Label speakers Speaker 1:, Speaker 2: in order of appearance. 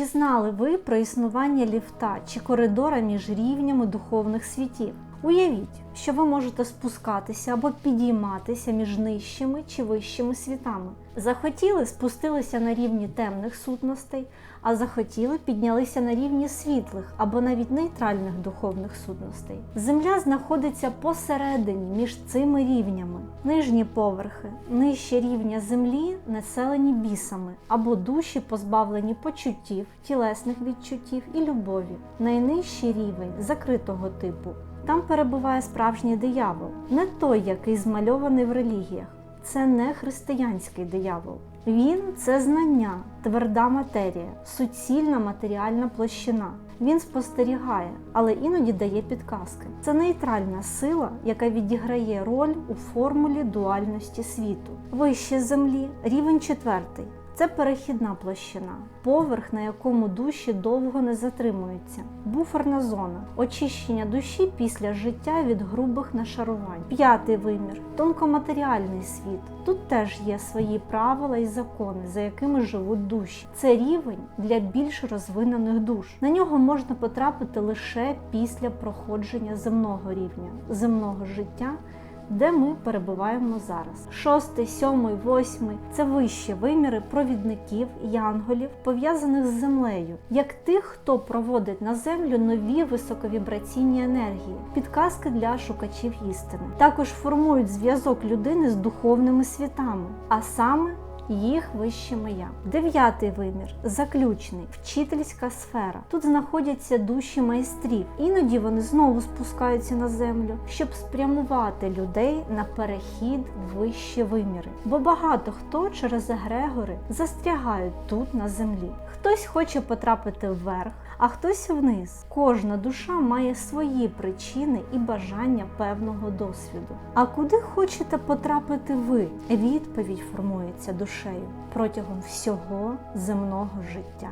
Speaker 1: Чи знали ви про існування ліфта чи коридора між рівнями духовних світів? Уявіть, що ви можете спускатися або підійматися між нижчими чи вищими світами. Захотіли спустилися на рівні темних сутностей, а захотіли піднялися на рівні світлих або навіть нейтральних духовних сутностей. Земля знаходиться посередині між цими рівнями. Нижні поверхи, нижче рівня землі населені бісами або душі позбавлені почуттів, тілесних відчуттів і любові. Найнижчий рівень закритого типу. Там перебуває справжній диявол, не той, який змальований в релігіях. Це не християнський диявол. Він це знання, тверда матерія, суцільна матеріальна площина. Він спостерігає, але іноді дає підказки. Це нейтральна сила, яка відіграє роль у формулі дуальності світу. Вище землі, рівень четвертий. Це перехідна площина, поверх, на якому душі довго не затримуються, буферна зона, очищення душі після життя від грубих нашарувань. П'ятий вимір тонкоматеріальний світ. Тут теж є свої правила і закони, за якими живуть душі. Це рівень для більш розвинених душ. На нього можна потрапити лише після проходження земного рівня, земного життя де ми перебуваємо зараз. Шостий, сьомий, восьмий це вищі виміри провідників, янголів, пов'язаних з землею, як тих, хто проводить на землю нові високовібраційні енергії, підказки для шукачів істини. Також формують зв'язок людини з духовними світами, а саме їх вищими я. Дев'ятий вимір заключний, вчительська сфера. Тут знаходяться душі майстрів. Іноді вони знову спускаються на землю, щоб спрямувати людей на перехід в вищі виміри. Бо багато хто через егрегори застрягають тут на землі. Хтось хоче потрапити вверх, а хтось вниз. Кожна душа має свої причини і бажання певного досвіду. А куди хочете потрапити ви? Відповідь формується душею протягом всього земного життя.